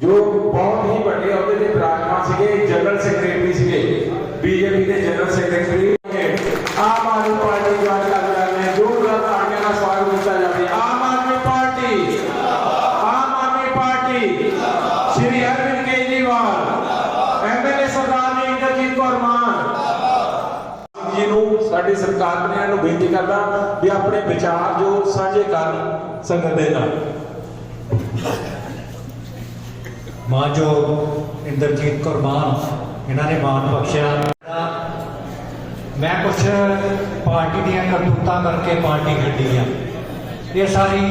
ਜੋ ਬਹੁਤ ਹੀ ਵੱਡੇ ਅਹੁਦੇ ਤੇ ਵਿਰਾਜਮਾਨ ਸੀਗੇ, ਜਨਰਲ ਸੈਕਟਰੀ ਸੀਗੇ, ਬੀਜੇਪੀ ਦੇ general secretary Aam Aadmi party ਦੀ ਗੱਲ ਕਰ ਰਹੇ ਨੇ ਜੋਰਦਾਰ ਤਾੜੀਆਂ ਸਵਾਗਤ ਕੀਤਾ ਜਾਵੇ। Aam Aadmi party, Aam Aadmi party, Shri Arvind Kejriwal MLA Sardar Inderjit Kaur Mann. Ji ਨੂੰ ਸਾਡੀ ਸਰਕਾਰ ਨੇ ਇਹਨੂੰ ਬੇਨਤੀ ਕਰਦਾ ਵੀ ਆਪਣੇ ਵਿਚਾਰ ਜੋ ਸਾਂਝੇ ਕਰਨ ਸੰਗਤ ਦੇ ਨਾਲ। ਮਾਨਯੋਗ ਇੰਦਰਜੀਤ ਕੌਰ ਮਾਨ, ਇਹਨਾਂ ਨੇ ਮਾਨ ਬਖਸ਼ਿਆ। ਮੈਂ ਕੁਝ ਪਾਰਟੀ ਦੀਆਂ ਕਰਤੂਤਾਂ ਕਰਕੇ ਪਾਰਟੀ ਛੱਡੀ ਆ। ਇਹ ਸਾਰੀ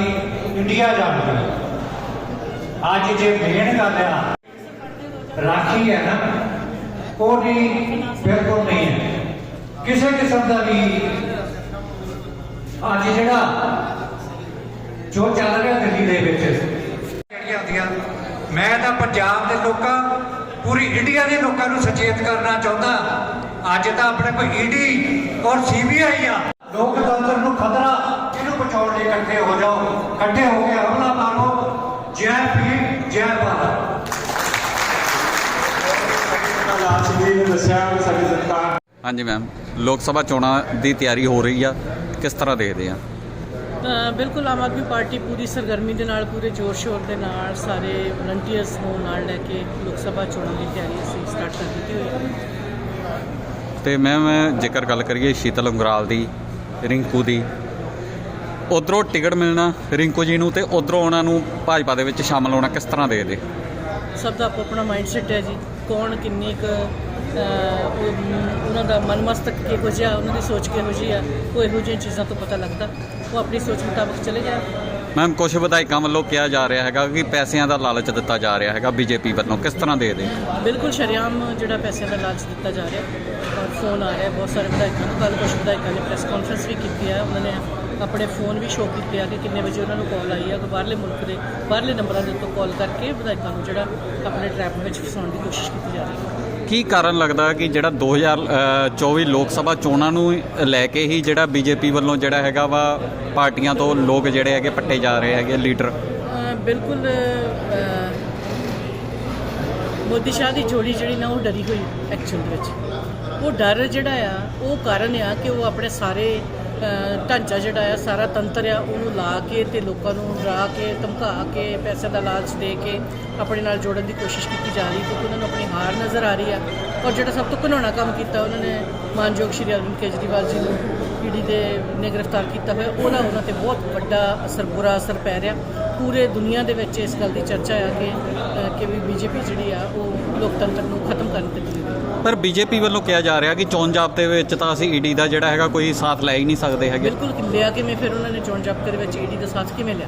ਇੰਡੀਆ ਜਾਣਦੀ ਹੈ ਅੱਜ ਜੇ ਮੇਨ ਗੱਲ ਆ, ਰਾਖੀ ਹੈ ਨਾ, ਉਹ ਨਹੀਂ, ਬਿਲਕੁਲ ਨਹੀਂ ਹੈ। ਕਿਸੇ ਕਿਸਮ ਦਾ ਵੀ ਅੱਜ ਜਿਹੜਾ ਜੋ ਚੱਲ ਰਿਹਾ ਦਿੱਲੀ ਦੇ ਵਿੱਚ ਜਿਹੜੀਆਂ ਹੁੰਦੀਆਂ ਮੈਂ ਤਾਂ ਪੰਜਾਬ ਦੇ ਲੋਕਾਂ, ਪੂਰੀ ਇੰਡੀਆ ਦੇ ਲੋਕਾਂ ਨੂੰ ਸੁਚੇਤ ਕਰਨਾ ਚਾਹੁੰਦਾ। ਅੱਜ ਤਾਂ ਆਪਣੇ ਕੋਲ ਈਡੀ ਔਰ ਸੀਬੀਆਈ ਆ। ਲੋਕਤੰਤਰ ਨੂੰ ਖਤਰਾ ਇਹਨੂੰ ਬਚਾਉਣ ਲਈ ਇਕੱਠੇ ਹੋ ਜਾਓ? ਇਕੱਠੇ ਹੋ ਕੇ ਹਮਲਾ ਮਾਰੋ। ਜੈ ਭੀਮ, ਜੈ ਭਾਰਤ। ਲਾਲ ਜੀ ਨੇ ਦੱਸਿਆ ਸਾਡੀ ਸਰਕਾਰ ਹਾਂਜੀ ਮੈਮ ਲੋਕ ਸਭਾ ਚੋਣਾਂ ਦੀ ਤਿਆਰੀ ਹੋ ਰਹੀ ਆ। ਕਿਸ ਤਰ੍ਹਾਂ ਦੇਖਦੇ ਆ? ਬਿਲਕੁਲ ਆਮ ਆਦਮੀ ਪਾਰਟੀ ਪੂਰੀ ਸਰਗਰਮੀ ਦੇ ਨਾਲ ਪੂਰੇ ਜ਼ੋਰ ਸ਼ੋਰ ਦੇ ਨਾਲ ਸਾਰੇ ਵਲੰਟੀਅਰਸ ਨੂੰ ਨਾਲ ਲੈ ਕੇ ਲੋਕ ਸਭਾ ਚੋਣਾਂ ਦੀ ਤਿਆਰੀ ਅਸੀਂ ਸਟਾਰਟ ਕਰ ਦਿੱਤੀ ਹੋਈ ਹੈ। ਤੇ ਮੈਮ ਜੇਕਰ ਗੱਲ ਕਰੀਏ ਸ਼ੀਤਲ ਉਂਗਰਾਲ ਦੀ ਰਿੰਕੂ ਦੀ ਉਧਰੋਂ ਟਿਕਟ ਮਿਲਣਾ ਰਿੰਕੂ ਜੀ ਨੂੰ ਤੇ ਉਧਰੋਂ ਉਹਨਾਂ ਨੂੰ ਭਾਜਪਾ ਦੇ ਵਿੱਚ ਸ਼ਾਮਲ ਹੋਣਾ ਕਿਸ ਤਰ੍ਹਾਂ ਦੇਖਦੇ ਸਭ ਦਾ ਆਪੋ ਆਪਣਾ ਮਾਈਂਡ ਸੈਟ ਹੈ ਜੀ। ਕੌਣ ਕਿੰਨੀ ਕੁ ਉਹਨਾਂ ਦਾ ਮਨ ਮਸਤਕ ਕਿਹੋ ਜਿਹਾ ਉਹਨਾਂ ਦੀ ਸੋਚ ਕਿਹੋ ਜਿਹੀ ਆ ਉਹ ਇਹੋ ਜਿਹੀਆਂ ਚੀਜ਼ਾਂ ਤੋਂ ਪਤਾ ਲੱਗਦਾ। ਉਹ ਆਪਣੀ ਸੋਚ ਮੁਤਾਬਕ ਚਲੇ ਜਾਣ ਮੈਮ ਕੁਝ ਵਿਧਾਇਕਾਂ ਵੱਲੋਂ ਕਿਹਾ ਜਾ ਰਿਹਾ ਹੈਗਾ ਕਿ ਪੈਸਿਆਂ ਦਾ ਲਾਲਚ ਦਿੱਤਾ ਜਾ ਰਿਹਾ ਹੈਗਾ ਬੀਜੇਪੀ ਵੱਲੋਂ। ਕਿਸ ਤਰ੍ਹਾਂ ਦੇਖਦੇ ਬਿਲਕੁਲ ਸ਼ਰੇਆਮ ਜਿਹੜਾ ਪੈਸਿਆਂ ਦਾ ਲਾਲਚ ਦਿੱਤਾ ਜਾ ਰਿਹਾ ਔਰ ਫੋਨ ਆ ਰਿਹਾ ਬਹੁਤ ਸਾਰੇ ਵਿਧਾਇਕਾਂ ਨੂੰ। ਕੱਲ੍ਹ ਕੁਝ ਵਿਧਾਇਕਾਂ ਨੇ ਪ੍ਰੈਸ ਕਾਨਫਰੰਸ ਵੀ ਕੀਤੀ ਹੈ। ਉਹਨਾਂ ਨੇ ਆਪਣੇ ਫੋਨ ਵੀ ਸ਼ੋਅ ਕੀਤੇ ਆ ਕਿ ਕਿੰਨੇ ਵਜੇ ਉਹਨਾਂ ਨੂੰ ਕਾਲ ਆਈ ਆ ਕਿ ਬਾਹਰਲੇ ਮੁਲਕ ਦੇ ਬਾਹਰਲੇ ਨੰਬਰਾਂ ਦੇ ਉੱਤੇ ਕਾਲ ਕਰਕੇ ਵਿਧਾਇਕਾਂ ਨੂੰ ਜਿਹੜਾ ਆਪਣੇ ਟਰੈਪ ਵਿੱਚ ਫਸਾਉਣ ਦੀ ਕੋਸ਼ਿਸ਼ ਕੀਤੀ ਜਾ ਰਹੀ ਹੈ। ਕੀ ਕਾਰਨ ਲੱਗਦਾ ਕਿ ਜਿਹੜਾ 2024 ਲੋਕ ਸਭਾ ਚੋਣਾਂ ਨੂੰ ਲੈ ਕੇ ਹੀ ਜਿਹੜਾ ਬੀਜੇਪੀ ਵੱਲੋਂ ਜਿਹੜਾ ਹੈਗਾ ਵਾ ਪਾਰਟੀਆਂ ਤੋਂ ਲੋਕ ਜਿਹੜੇ ਹੈਗੇ ਪੱਟੇ ਜਾ ਰਹੇ ਹੈਗੇ ਲੀਡਰ? ਬਿਲਕੁਲ ਮੋਦੀ ਸ਼ਾਹ ਦੀ ਜੋੜੀ ਜਿਹੜੀ ਨਾ ਉਹ ਡਰੀ ਹੋਈ ਐਕਚੁਅਲ ਦੇ ਵਿੱਚ। ਉਹ ਡਰ ਜਿਹੜਾ ਆ, ਉਹ ਕਾਰਨ ਆ ਕਿ ਉਹ ਆਪਣੇ ਸਾਰੇ ਢਾਂਚਾ ਜਿਹੜਾ ਆ, ਸਾਰਾ ਤੰਤਰ ਆ, ਉਹਨੂੰ ਲਾ ਕੇ ਤੇ ਲੋਕਾਂ ਨੂੰ ਡਰਾ ਕੇ, ਧਮਕਾ ਕੇ ਪੈਸੇ ਦਾ ਲਾਲਚ ਦੇ ਕੇ ਆਪਣੇ ਨਾਲ ਜੋੜਨ ਦੀ ਕੋਸ਼ਿਸ਼ ਕੀਤੀ ਜਾ ਰਹੀ ਕਿਉਂਕਿ ਉਹਨਾਂ ਨੂੰ ਆਪਣੀ ਹਾਰ ਨਜ਼ਰ ਆ ਰਹੀ ਆ। ਔਰ ਜਿਹੜਾ ਸਭ ਤੋਂ ਘਿਨਾਉਣਾ ਕੰਮ ਕੀਤਾ ਉਹਨਾਂ ਨੇ ਮਾਨਯੋਗ ਸ਼੍ਰੀ ਅਰਵਿੰਦ ਕੇਜਰੀਵਾਲ ਜੀ ਨੂੰ ਈਡੀ ਦੇ ਨੇ ਗ੍ਰਿਫਤਾਰ ਕੀਤਾ ਹੋਇਆ ਉਹਦਾ ਉਹਨਾਂ ਤੇ ਬਹੁਤ ਵੱਡਾ ਅਸਰ ਬੁਰਾ ਅਸਰ ਪੈ ਰਿਹਾ। ਪੂਰੇ ਦੁਨੀਆ ਦੇ ਵਿੱਚ ਇਸ ਗੱਲ ਦੀ ਚਰਚਾ ਆ ਕਿ ਕਿ ਵੀ ਬੀਜੇਪੀ ਜਿਹੜੀ ਆ ਉਹ ਲੋਕਤੰਤਰ ਨੂੰ ਖਤਮ ਕਰਨ ਤੇ ਤੁਲੀ। ਪਰ ਬੀਜੇਪੀ ਵੱਲੋਂ ਕਿਹਾ ਜਾ ਰਿਹਾ ਕਿ ਚੋਣ ਜਾਬਤੇ ਵਿੱਚ ਤਾਂ ਅਸੀਂ ਈਡੀ ਦਾ ਜਿਹੜਾ ਹੈਗਾ ਕੋਈ ਸਾਥ ਲੈ ਹੀ ਨਹੀਂ ਸਕਦੇ ਹੈਗੇ। ਬਿਲਕੁਲ ਲਿਆ ਕਿਵੇਂ ਫਿਰ ਉਹਨਾਂ ਨੇ ਚੋਣ ਜ਼ਾਬਤੇ ਦੇ ਵਿੱਚ ਈਡੀ ਦਾ ਸਾਥ ਕਿਵੇਂ ਲਿਆ?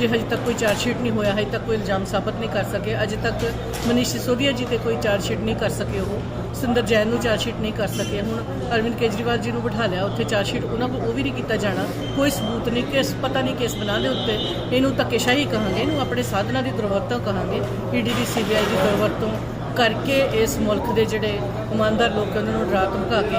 ਜੇ ਹਜੇ ਤੱਕ ਕੋਈ ਚਾਰਜ ਸ਼ੀਟ ਨਹੀਂ ਹੋਇਆ, ਹਜੇ ਤੱਕ ਕੋਈ ਇਲਜ਼ਾਮ ਸਾਬਤ ਨਹੀਂ ਕਰ ਸਕੇ। ਅਜੇ ਤੱਕ ਮਨੀਸ਼ ਸਿਸੋਦੀਆ ਜੀ ਤੇ ਕੋਈ ਚਾਰਜ ਸ਼ੀਟ ਨਹੀਂ ਕਰ ਸਕੇ ਉਹ। ਸੁੰਦਰ ਜੈਨ ਨੂੰ ਚਾਰਜ ਸ਼ੀਟ ਨਹੀਂ ਕਰ ਸਕੇ। ਹੁਣ ਅਰਵਿੰਦ ਕੇਜਰੀਵਾਲ ਜੀ ਨੂੰ ਬਿਠਾ ਲਿਆ, ਉੱਥੇ ਚਾਰਜ ਸ਼ੀਟ ਉਹਨਾਂ ਕੋਲ, ਉਹ ਵੀ ਨਹੀਂ ਕੀਤਾ ਜਾਣਾ। ਕੋਈ ਸਬੂਤ ਨਹੀਂ, ਕਿਸ ਪਤਾ ਨਹੀਂ ਕਿਸ ਬਣਾ ਦੇ ਉੱਤੇ। ਇਹਨੂੰ ਧੱਕੇਸ਼ਾਹੀ ਕਹਾਂਗੇ, ਇਹਨੂੰ ਆਪਣੇ ਸਾਧਨਾਂ ਦੀ ਦੁਰਵਰਤੋਂ ਕਹਾਂਗੇ। ਈਡੀ ਦੀ ਸੀਬੀਆਈ ਦੀ ਦੁਰਵਰਤੋਂ ਕਰਕੇ ਇਸ ਮੁਲਕ ਦੇ ਜਿਹੜੇ ਇਮਾਨਦਾਰ ਲੋਕ ਉਹਨਾਂ ਨੂੰ ਡਰਾ ਧਮਕਾ ਕੇ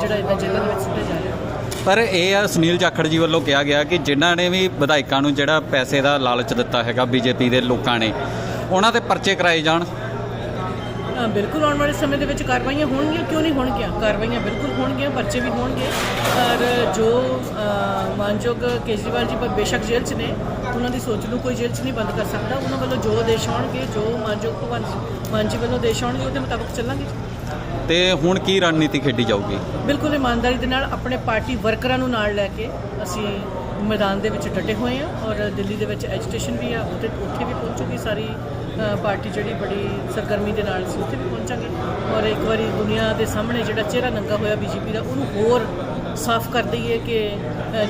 ਜਿਹੜਾ ਇਦਾਂ ਜੇਲ੍ਹਾਂ ਵਿੱਚ ਸੁੱਟਿਆ ਜਾ ਰਿਹਾ। ਪਰ ਇਹ ਆ ਸੁਨੀਲ ਜਾਖੜ ਜੀ ਵੱਲੋਂ ਕਿਹਾ ਗਿਆ ਕਿ ਜਿਨ੍ਹਾਂ ਨੇ ਵੀ ਵਿਧਾਇਕਾਂ ਨੂੰ ਜਿਹੜਾ ਪੈਸੇ ਦਾ ਲਾਲਚ ਦਿੱਤਾ ਹੈਗਾ ਬੀਜੇਪੀ ਦੇ ਲੋਕਾਂ ਨੇ ਉਹਨਾਂ ਤੇ ਪਰਚੇ ਕਰਾਏ ਜਾਣ। ਬਿਲਕੁਲ ਆਉਣ ਵਾਲੇ ਸਮੇਂ ਦੇ ਵਿੱਚ ਕਾਰਵਾਈਆਂ ਹੋਣਗੀਆਂ ਕਿਉਂ ਨਹੀਂ ਹੋਣਗੀਆਂ? ਕਾਰਵਾਈਆਂ ਬਿਲਕੁਲ ਹੋਣਗੀਆਂ ਪਰਚੇ ਵੀ ਹੋਣਗੇ। ਪਰ ਜੋ ਅ, ਮਾਨਯੋਗ ਕੇਜਰੀਵਾਲ ਜੀ ਪਰ ਬੇਸ਼ੱਕ ਜੇਲ੍ਹ 'ਚ ਨੇ ਉਹਨਾਂ ਦੀ ਸੋਚ ਨੂੰ ਕੋਈ ਜੇਲ੍ਹ 'ਚ ਨਹੀਂ ਬੰਦ ਕਰ ਸਕਦਾ। ਉਹਨਾਂ ਵੱਲੋਂ ਜੋ ਆਦੇਸ਼ ਆਉਣਗੇ ਜੋ ਮਾਨਯੋਗ ਭਗਵੰਤ ਮਾਨ ਜੀ ਵੱਲੋਂ ਆਦੇਸ਼ ਆਉਣਗੇ ਉਹਦੇ ਮੁਤਾਬਕ ਚੱਲਾਂਗੇ। ਤੇ ਹੁਣ ਕੀ ਰਣਨੀਤੀ ਖੇਡੀ ਜਾਊਗੀ? ਬਿਲਕੁਲ ਇਮਾਨਦਾਰੀ ਦੇ ਨਾਲ ਆਪਣੇ ਪਾਰਟੀ ਵਰਕਰਾਂ ਨੂੰ ਨਾਲ ਲੈ ਕੇ ਅਸੀਂ ਮੈਦਾਨ ਦੇ ਵਿੱਚ ਡਟੇ ਹੋਏ ਹਾਂ ਔਰ ਦਿੱਲੀ ਦੇ ਵਿੱਚ ਐਜੀਟੇਸ਼ਨ ਵੀ ਆ ਉੱਥੇ ਉੱਥੇ ਵੀ ਪਹੁੰਚੂਗੀ ਸਾਰੀ ਪਾਰਟੀ ਜਿਹੜੀ ਬੜੀ ਸਰਗਰਮੀ ਦੇ ਨਾਲ ਅਸੀਂ ਉੱਥੇ ਵੀ ਪਹੁੰਚਾਂਗੇ। ਔਰ ਇੱਕ ਵਾਰੀ ਦੁਨੀਆ ਦੇ ਸਾਹਮਣੇ ਜਿਹੜਾ ਚਿਹਰਾ ਨੰਗਾ ਹੋਇਆ ਬੀਜੇਪੀ ਦਾ ਉਹਨੂੰ ਹੋਰ ਸਾਫ਼ ਕਰ ਦਈਏ ਕਿ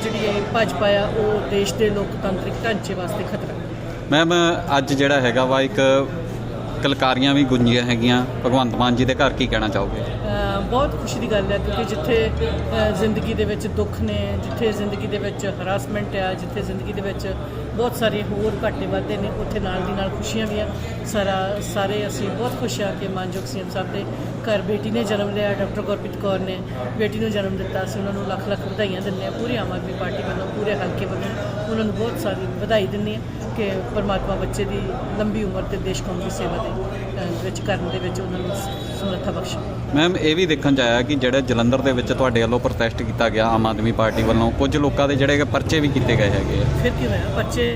ਜਿਹੜੀ ਇਹ ਭਾਜਪਾ ਆ ਉਹ ਦੇਸ਼ ਦੇ ਲੋਕਤੰਤਰਿਕ ਢਾਂਚੇ ਵਾਸਤੇ ਖਤਰਾ ਮੈਮ ਅੱਜ ਜਿਹੜਾ ਹੈਗਾ ਵਾ ਇੱਕ ਕਲਕਾਰੀਆਂ ਵੀ ਗੁੰਜੀਆਂ ਹੈਗੀਆਂ। ਭਗਵੰਤ ਮਾਨ ਜੀ ਦੇ ਘਰ ਕੀ ਕਹਿਣਾ ਚਾਹੋਗੇ? ਬਹੁਤ ਖੁਸ਼ੀ ਦੀ ਗੱਲ ਹੈ ਕਿਉਂਕਿ ਜਿੱਥੇ ਜ਼ਿੰਦਗੀ ਦੇ ਵਿੱਚ ਦੁੱਖ ਨੇ, ਜਿੱਥੇ ਜ਼ਿੰਦਗੀ ਦੇ ਵਿੱਚ ਹਰਾਸਮੈਂਟ ਆ, ਜਿੱਥੇ ਜ਼ਿੰਦਗੀ ਦੇ ਵਿੱਚ ਬਹੁਤ ਸਾਰੇ ਹੋਰ ਘਾਟੇ ਵਾਧੇ ਨੇ, ਉੱਥੇ ਨਾਲ ਦੀ ਨਾਲ ਖੁਸ਼ੀਆਂ ਵੀ ਆ। ਸਾਰਾ, ਸਾਰੇ ਅਸੀਂ ਬਹੁਤ ਖੁਸ਼ ਆ ਕਿ ਮਾਨਯੋਗ ਸੀਐਮ ਸਾਹਿਬ ਦੇ ਘਰ ਬੇਟੀ ਨੇ ਜਨਮ ਲਿਆ, ਡਾਕਟਰ ਗੁਰਪ੍ਰੀਤ ਕੌਰ ਨੇ ਬੇਟੀ ਨੂੰ ਜਨਮ ਦਿੱਤਾ। ਅਸੀਂ ਉਹਨਾਂ ਨੂੰ ਲੱਖ ਲੱਖ ਵਧਾਈਆਂ ਦਿੰਦੇ ਹਾਂ, ਪੂਰੀ ਆਮ ਆਦਮੀ ਪਾਰਟੀ ਵੱਲੋਂ, ਪੂਰੇ ਹਲਕੇ ਵੱਲੋਂ ਉਹਨਾਂ ਨੂੰ ਬਹੁਤ ਸਾਰੀ ਵਧਾਈ ਦਿੰਦੇ ਹਾਂ। ਕਿ ਪਰਮਾਤਮਾ ਬੱਚੇ ਦੀ ਲੰਬੀ ਉਮਰ ਤੇ ਦੇਸ਼ ਕੌਮ ਦੀ ਸੇਵਾ ਦੇ ਵਿੱਚ ਕਰਨ ਦੇ ਵਿੱਚ ਉਹਨਾਂ ਨੂੰ ਸਮਰੱਥਾ ਬਖਸ਼ੇ। ਮੈਮ ਇਹ ਵੀ ਦੇਖਣ ਚ ਆਇਆ ਕਿ ਜਿਹੜਾ ਜਲੰਧਰ ਦੇ ਵਿੱਚ ਤੁਹਾਡੇ ਵੱਲੋਂ ਪ੍ਰੋਟੈਸਟ ਕੀਤਾ ਗਿਆ ਆਮ ਆਦਮੀ ਪਾਰਟੀ ਵੱਲੋਂ ਕੁਝ ਲੋਕਾਂ ਦੇ ਜਿਹੜੇ ਕਿ ਪਰਚੇ ਵੀ ਕੀਤੇ ਗਏ ਹੈਗੇ ਆ। ਫਿਰ ਕੀ ਹੋਇਆ? ਬੱਚੇ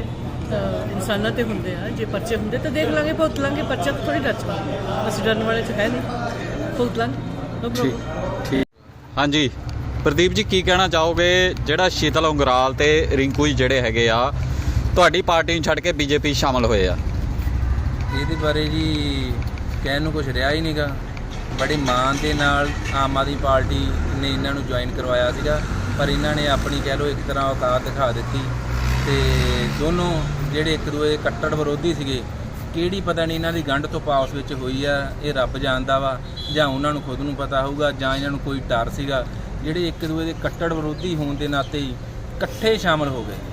ਇਨਸਾਨਾਂ ਤੇ ਹੁੰਦੇ ਆ। ਜੇ ਪਰਚੇ ਹੁੰਦੇ ਤਾਂ ਦੇਖ ਲਾਂਗੇ ਭੁਗਤ ਲਾਂਗੇ ਪਰਚਾ ਤਾਂ ਥੋੜੀ ਡਰ ਚੁੱਕਾ ਅਸੀਂ ਡਰਨ ਵਾਲੇ ਚ ਹੈ ਨਹੀਂ। ਭੁਗਤ ਲਾਂਗੇ। ਠੀਕ ਠੀਕ। ਹਾਂਜੀ। ਪ੍ਰਦੀਪ ਜੀ ਕੀ ਕਹਿਣਾ ਚਾਹੋਗੇ? ਜਿਹੜਾ ਸ਼ੀਤਲ ਉਂਗਰਾਲ ਤੇ ਰਿੰਕੂ ਜੀ ਜਿਹੜੇ ਹੈਗੇ ਆ ਤੁਹਾਡੀ ਪਾਰਟੀ ਨੂੰ ਛੱਡ ਕੇ ਬੀਜੇਪੀ ਸ਼ਾਮਲ ਹੋਏ ਆ। ਇਹਦੇ ਬਾਰੇ ਜੀ ਕਹਿਣ ਨੂੰ ਕੁਝ ਰਿਹਾ ਹੀ ਨਹੀਂਗਾ ਬੜੇ ਮਾਣ ਦੇ ਨਾਲ ਆਮ ਆਦਮੀ ਪਾਰਟੀ ਨੇ ਇਹਨਾਂ ਨੂੰ ਜੁਆਇਨ ਕਰਵਾਇਆ ਸੀਗਾ। ਪਰ ਇਹਨਾਂ ਨੇ ਆਪਣੀ ਕਹਿ ਲਓ ਇੱਕ ਤਰ੍ਹਾਂ ਔਕਾਤ ਦਿਖਾ ਦਿੱਤੀ। ਤੇ ਦੋਨੋਂ ਜਿਹੜੇ ਇੱਕ ਦੂਜੇ ਦੇ ਕੱਟੜ ਵਿਰੋਧੀ ਸੀਗੇ, ਕਿਹੜੀ ਪਤਾ ਨਹੀਂ ਇਹਨਾਂ ਦੀ ਗੰਢ ਤੋਂ ਪਾਸ ਵਿੱਚ ਹੋਈ ਆ, ਇਹ ਰੱਬ ਜਾਣਦਾ ਵਾ। ਜਾਂ ਉਹਨਾਂ ਨੂੰ ਖੁਦ ਨੂੰ ਪਤਾ ਹੋਊਗਾ, ਜਾਂ ਇਹਨਾਂ ਨੂੰ ਕੋਈ ਡਰ ਸੀਗਾ। ਜਿਹੜੇ ਇੱਕ ਦੂਜੇ ਦੇ ਕੱਟੜ ਵਿਰੋਧੀ ਹੋਣ ਦੇ ਨਾਤੇ ਹੀ ਇਕੱਠੇ ਸ਼ਾਮਲ ਹੋ ਗਏ।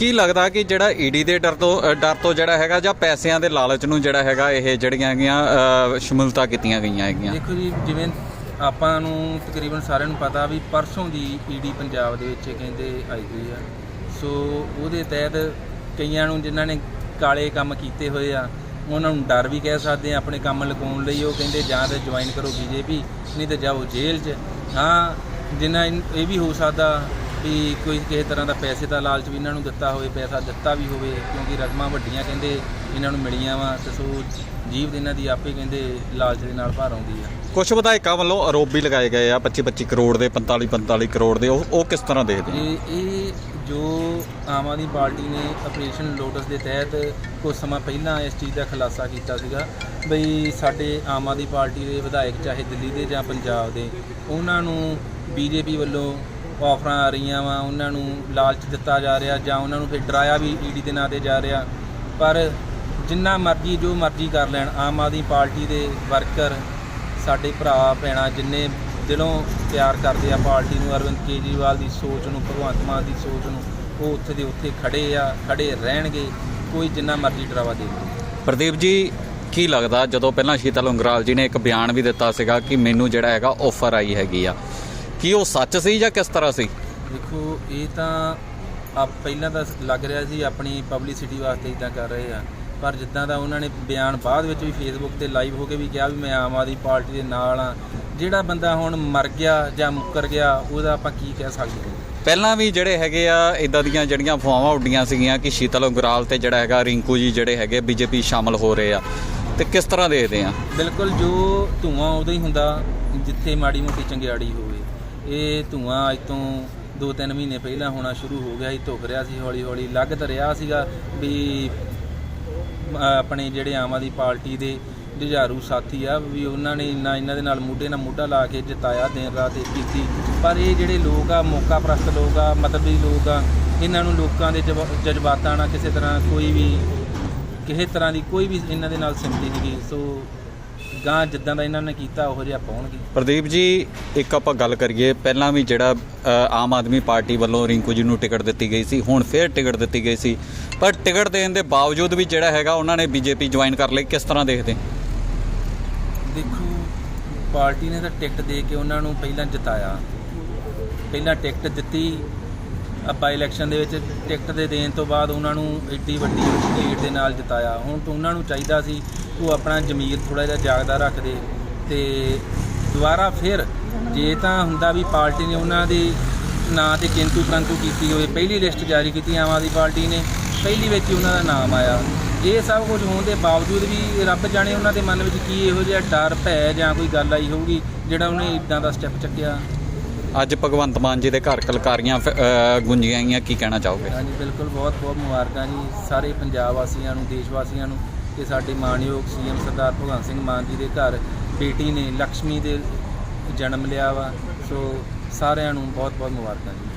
ਕੀ ਲੱਗਦਾ ਕਿ ਜਿਹੜਾ ਈਡੀ ਦੇ ਡਰ ਤੋਂ ਡਰ ਤੋਂ ਜਿਹੜਾ ਹੈਗਾ ਜਾਂ ਪੈਸਿਆਂ ਦੇ ਲਾਲਚ ਨੂੰ ਜਿਹੜਾ ਹੈਗਾ ਇਹ ਜਿਹੜੀਆਂ ਹੈਗੀਆਂ ਅ, ਸ਼ਮੂਲਤਾਂ ਕੀਤੀਆਂ ਗਈਆਂ ਹੈਗੀਆਂ? ਦੇਖੋ ਜੀ ਜਿਵੇਂ ਆਪਾਂ ਨੂੰ ਤਕਰੀਬਨ ਸਾਰਿਆਂ ਨੂੰ ਪਤਾ ਵੀ ਪਰਸੋਂ ਦੀ ਈਡੀ ਪੰਜਾਬ ਦੇ ਵਿੱਚ ਕਹਿੰਦੇ ਆਈ ਹੋਈ ਆ। ਸੋ ਉਹਦੇ ਤਹਿਤ ਕਈਆਂ ਨੂੰ ਜਿਨ੍ਹਾਂ ਨੇ ਕਾਲੇ ਕੰਮ ਕੀਤੇ ਹੋਏ ਆ ਉਹਨਾਂ ਨੂੰ ਡਰ ਵੀ ਕਹਿ ਸਕਦੇ ਆ ਆਪਣੇ ਕੰਮ ਲਗਾਉਣ ਲਈ। ਉਹ ਕਹਿੰਦੇ ਜਾਂ ਤਾਂ ਜੁਆਇਨ ਕਰੋ ਬੀਜੇਪੀ ਨਹੀਂ ਤਾਂ ਜਾਓ ਜੇਲ੍ਹ 'ਚ। ਹਾਂ ਜਿੰਨਾ ਇਹ ਵੀ ਹੋ ਸਕਦਾ ਵੀ ਕੋਈ ਕਿਸੇ ਤਰ੍ਹਾਂ ਦਾ ਪੈਸੇ ਦਾ ਲਾਲਚ ਵੀ ਇਹਨਾਂ ਨੂੰ ਦਿੱਤਾ ਹੋਵੇ ਪੈਸਾ ਦਿੱਤਾ ਵੀ ਹੋਵੇ ਕਿਉਂਕਿ ਰਕਮਾਂ ਵੱਡੀਆਂ ਕਹਿੰਦੇ ਇਹਨਾਂ ਨੂੰ ਮਿਲੀਆਂ ਵਾ ਤੇ ਸੋ ਜੀਵ ਇਹਨਾਂ ਦੀ ਆਪੇ ਕਹਿੰਦੇ ਲਾਲਚ ਦੇ ਨਾਲ ਭਰ ਆਉਂਦੀ ਆ। ਕੁਝ ਵਿਧਾਇਕਾਂ ਵੱਲੋਂ ਆਰੋਪ ਵੀ ਲਗਾਏ ਗਏ ਆ 25 25 ਕਰੋੜ ਦੇ 45 45 ਕਰੋੜ ਦੇ ਉਹ ਉਹ ਕਿਸ ਤਰ੍ਹਾਂ ਦੇਖਦੇ ਆ ਇਹ ਇਹ ਜੋ ਆਮ ਆਦਮੀ ਪਾਰਟੀ ਨੇ ਆਪਰੇਸ਼ਨ ਲੋਟਸ ਦੇ ਤਹਿਤ ਕੁਝ ਸਮਾਂ ਪਹਿਲਾਂ ਇਸ ਚੀਜ਼ ਦਾ ਖੁਲਾਸਾ ਕੀਤਾ ਸੀਗਾ ਬਈ ਸਾਡੇ ਆਮ ਆਦਮੀ ਪਾਰਟੀ ਦੇ ਵਿਧਾਇਕ ਚਾਹੇ ਦਿੱਲੀ ਦੇ ਜਾਂ ਪੰਜਾਬ ਦੇ ਉਹਨਾਂ ਨੂੰ ਬੀਜੇਪੀ ਵੱਲੋਂ ਆਫਰਾਂ ਆ ਰਹੀਆਂ ਵਾ, ਉਹਨਾਂ ਨੂੰ ਲਾਲਚ ਦਿੱਤਾ ਜਾ ਰਿਹਾ ਜਾਂ ਉਹਨਾਂ ਨੂੰ ਫਿਰ ਡਰਾਇਆ ਵੀ ਈਡੀ ਦੇ ਨਾਂ ਤੇ ਜਾ ਰਿਹਾ। ਪਰ ਜਿੰਨਾ ਮਰਜ਼ੀ, ਜੋ ਮਰਜ਼ੀ ਕਰ ਲੈਣ, ਆਮ ਆਦਮੀ ਪਾਰਟੀ ਦੇ ਵਰਕਰ, ਸਾਡੇ ਭਰਾ, ਭੈਣਾਂ ਜਿੰਨੇ ਦਿਲੋਂ ਪਿਆਰ ਕਰਦੇ ਆ ਪਾਰਟੀ ਨੂੰ, ਅਰਵਿੰਦ ਕੇਜਰੀਵਾਲ ਦੀ ਸੋਚ ਨੂੰ, ਭਗਵੰਤ ਮਾਨ ਦੀ ਸੋਚ ਨੂੰ, ਉਹ ਉੱਥੇ ਦੇ ਉੱਥੇ ਖੜੇ ਆ, ਖੜੇ ਰਹਿਣਗੇ, ਕੋਈ ਜਿੰਨਾ ਮਰਜ਼ੀ ਡਰਾਵਾ ਦੇ ਪ੍ਰਦੀਪ ਜੀ, ਕੀ ਲੱਗਦਾ ਜਦੋਂ ਪਹਿਲਾਂ ਸ਼ੀਤਲ ਉਂਗਰਾਲ ਜੀ ਨੇ ਇੱਕ ਬਿਆਨ ਵੀ ਦਿੱਤਾ ਸੀਗਾ ਕਿ ਮੈਨੂੰ ਜਿਹੜਾ ਹੈਗਾ ਆਫਰ ਆਈ ਹੈਗੀ ਆ ਕੀ ਉਹ ਸੱਚ ਸੀ ਜਾਂ ਕਿਸ ਤਰ੍ਹਾਂ ਸੀ? ਦੇਖੋ ਇਹ ਤਾਂ ਆ ਪਹਿਲਾਂ ਤਾਂ ਲੱਗ ਰਿਹਾ ਸੀ ਆਪਣੀ ਪਬਲਿਸਿਟੀ ਵਾਸਤੇ ਇਦਾਂ ਕਰ ਰਹੇ ਆ। ਪਰ ਜਿੱਦਾਂ ਦਾ ਉਹਨਾਂ ਨੇ ਬਿਆਨ ਬਾਅਦ ਵਿੱਚ ਵੀ ਫੇਸਬੁੱਕ ਤੇ ਲਾਈਵ ਹੋ ਕੇ ਵੀ ਕਿਹਾ ਵੀ ਮੈਂ ਆਮ ਆਦਮੀ ਪਾਰਟੀ ਦੇ ਨਾਲ ਆ। ਜਿਹੜਾ ਬੰਦਾ ਹੁਣ ਮਰ ਗਿਆ ਜਾਂ ਮੁੱਕਰ ਗਿਆ ਉਹਦਾ ਆਪਾਂ ਕੀ ਕਹਿ ਸਕਦੇ ਹਾਂ? ਪਹਿਲਾਂ ਵੀ ਜਿਹੜੇ ਹੈਗੇ ਆ ਇਦਾਂ ਦੀਆਂ ਜਿਹੜੀਆਂ ਅਫਵਾਹਾਂ ਉੱਡੀਆਂ ਸੀਗੀਆਂ ਕਿ ਸ਼ੀਤਲ ਉਂਗਰਾਲ ਤੇ ਜਿਹੜਾ ਹੈਗਾ ਰਿੰਕੂ ਜੀ ਜਿਹੜੇ ਹੈਗੇ ਬੀਜੇਪੀ ਸ਼ਾਮਲ ਹੋ ਰਹੇ ਆ। ਤੇ ਕਿਸ ਤਰ੍ਹਾਂ ਦੇਖਦੇ ਆ? ਬਿਲਕੁਲ ਜੋ ਧੂਆਂ ਉਦੋਂ ਹੀ ਹੁੰਦਾ ਜਿੱਥੇ ਮਾੜੀ ਮੋਟੀ ਚੰਗਿਆੜੀ ਹੋਵੇ। ਇਹ ਧੂਆਂ ਅੱਜ ਤੋਂ 2-3 ਮਹੀਨੇ ਪਹਿਲਾਂ ਹੋਣਾ ਸ਼ੁਰੂ ਹੋ ਗਿਆ ਸੀ ਧੁੱਕ ਰਿਹਾ ਸੀ ਹੌਲੀ ਹੌਲੀ ਲੱਗ ਤਾਂ ਰਿਹਾ ਸੀਗਾ ਵੀ ਆਪਣੇ ਜਿਹੜੇ ਆਮ ਆਦਮੀ ਪਾਰਟੀ ਦੇ ਜੁਝਾਰੂ ਸਾਥੀ ਆ, ਵੀ ਉਹਨਾਂ ਨੇ ਇੰਨਾ ਇਹਨਾਂ ਦੇ ਨਾਲ ਮੋਢੇ ਨਾਲ ਮੋਢਾ ਲਾ ਕੇ ਜਿਤਾਇਆ, ਦਿਨ ਰਾਤ ਇੱਕ ਕੀਤੀ। ਪਰ ਇਹ ਜਿਹੜੇ ਲੋਕ ਆ ਮੌਕਾ ਪ੍ਰਸਤ ਲੋਕ ਆ, ਮਤਲਬੀ ਲੋਕ ਆ, ਇਹਨਾਂ ਨੂੰ ਲੋਕਾਂ ਦੇ ਜਜ਼ਬਾ- ਜਜ਼ਬਾਤਾਂ ਨਾਲ ਕਿਸੇ ਤਰ੍ਹਾਂ ਕੋਈ ਵੀ, ਕਿਸੇ ਤਰ੍ਹਾਂ ਦੀ ਕੋਈ ਵੀ ਇਹਨਾਂ ਦੇ ਨਾਲ ਸਿੰਪਤੀ ਨਹੀਂ ਗਈ। ਸੋ ਗਾਂ ਜਿੱਦਾਂ ਦਾ ਇਹਨਾਂ ਨੇ ਕੀਤਾ ਉਹੋ ਜਿਹਾ ਪਾਉਣਗੇ ਪ੍ਰਦੀਪ ਜੀ ਇੱਕ ਆਪਾਂ ਗੱਲ ਕਰੀਏ ਪਹਿਲਾਂ ਵੀ ਜਿਹੜਾ ਆਮ ਆਦਮੀ ਪਾਰਟੀ ਵੱਲੋਂ ਰਿੰਕੂ ਜੀ ਨੂੰ ਟਿਕਟ ਦਿੱਤੀ ਗਈ ਸੀ ਹੁਣ ਫੇਰ ਟਿਕਟ ਦਿੱਤੀ ਗਈ ਸੀ। ਪਰ ਟਿਕਟ ਦੇਣ ਦੇ ਬਾਵਜੂਦ ਵੀ ਜਿਹੜਾ ਹੈਗਾ ਉਹਨਾਂ ਨੇ ਬੀਜੇਪੀ ਜੁਆਇਨ ਕਰ ਲਈ ਕਿਸ ਤਰ੍ਹਾਂ ਦੇਖਦੇ? ਦੇਖੋ ਪਾਰਟੀ ਨੇ ਤਾਂ ਟਿਕਟ ਦੇ ਕੇ ਉਹਨਾਂ ਨੂੰ ਪਹਿਲਾਂ ਜਿਤਾਇਆ। ਪਹਿਲਾਂ ਟਿਕਟ ਦਿੱਤੀ। ਬਾਈ ਇਲੈਕਸ਼ਨ ਦੇ ਵਿੱਚ ਟਿਕਟ ਦੇ ਦੇਣ ਤੋਂ ਬਾਅਦ ਉਹਨਾਂ ਨੂੰ ਏਡੀ ਵੱਡੀ ਲੀਡ ਦੇ ਨਾਲ ਜਿਤਾਇਆ। ਹੁਣ ਤਾਂ ਉਹਨਾਂ ਨੂੰ ਚਾਹੀਦਾ ਸੀ ਉਹ ਆਪਣਾ ਜ਼ਮੀਰ ਥੋੜਾ ਜਿਹਾ ਜਾਗਦਾ ਰੱਖਦੇ ਤੇ ਦੁਬਾਰਾ ਫਿਰ ਜੇ ਤਾਂ ਹੁੰਦਾ ਵੀ ਪਾਰਟੀ ਨੇ ਉਹਨਾਂ ਦੇ ਨਾਂ ਤੇ ਕਿੰਤੂ ਪ੍ਰੰਤੂ ਕੀਤੀ ਹੋਵੇ ਪਹਿਲੀ ਲਿਸਟ ਜਾਰੀ ਕੀਤੀ ਆਮ ਆਦਮੀ ਪਾਰਟੀ ਨੇ ਪਹਿਲੀ ਵਿੱਚ ਹੀ ਉਹਨਾਂ ਦਾ ਨਾਮ ਆਇਆ। ਇਹ ਸਭ ਕੁਝ ਹੋਣ ਦੇ ਬਾਵਜੂਦ ਵੀ ਰੱਬ ਜਾਣੇ ਉਹਨਾਂ ਦੇ ਮਨ ਵਿੱਚ ਕੀ ਇਹੋ ਜਿਹਾ ਡਰ ਭੈ ਜਾਂ ਕੋਈ ਗੱਲ ਆਈ ਹੋਊਗੀ ਜਿਹੜਾ ਉਹਨੇ ਇਦਾਂ ਦਾ ਸਟੈਪ ਚੱਕਿਆ? ਅੱਜ ਭਗਵੰਤ ਮਾਨ ਜੀ ਦੇ ਘਰ ਕਲਕਾਰੀਆਂ ਗੁੰਜੀਆਂ ਗਈਆਂ ਕੀ ਕਹਿਣਾ ਚਾਹੋਗੇ? ਹਾਂਜੀ ਬਿਲਕੁਲ ਬਹੁਤ ਬਹੁਤ ਮੁਬਾਰਕਾਂ ਜੀ ਸਾਰੇ ਪੰਜਾਬ ਵਾਸੀਆਂ ਨੂੰ ਦੇਸ਼ ਵਾਸੀਆਂ ਨੂੰ। ਕਿ ਸਾਡੇ ਮਾਨਯੋਗ ਸੀਐਮ ਸਰਦਾਰ ਭਗਵੰਤ ਸਿੰਘ ਮਾਨ ਜੀ ਦੇ ਘਰ ਬੇਟੀ ਨੇ ਲక్ష్ਮੀ ਦੇ ਜਨਮ ਲਿਆ ਵਾ। ਸੋ ਸਾਰਿਆਂ ਨੂੰ ਬਹੁਤ ਬਹੁਤ ਮੁਬਾਰਕਾਂ ਜੀ।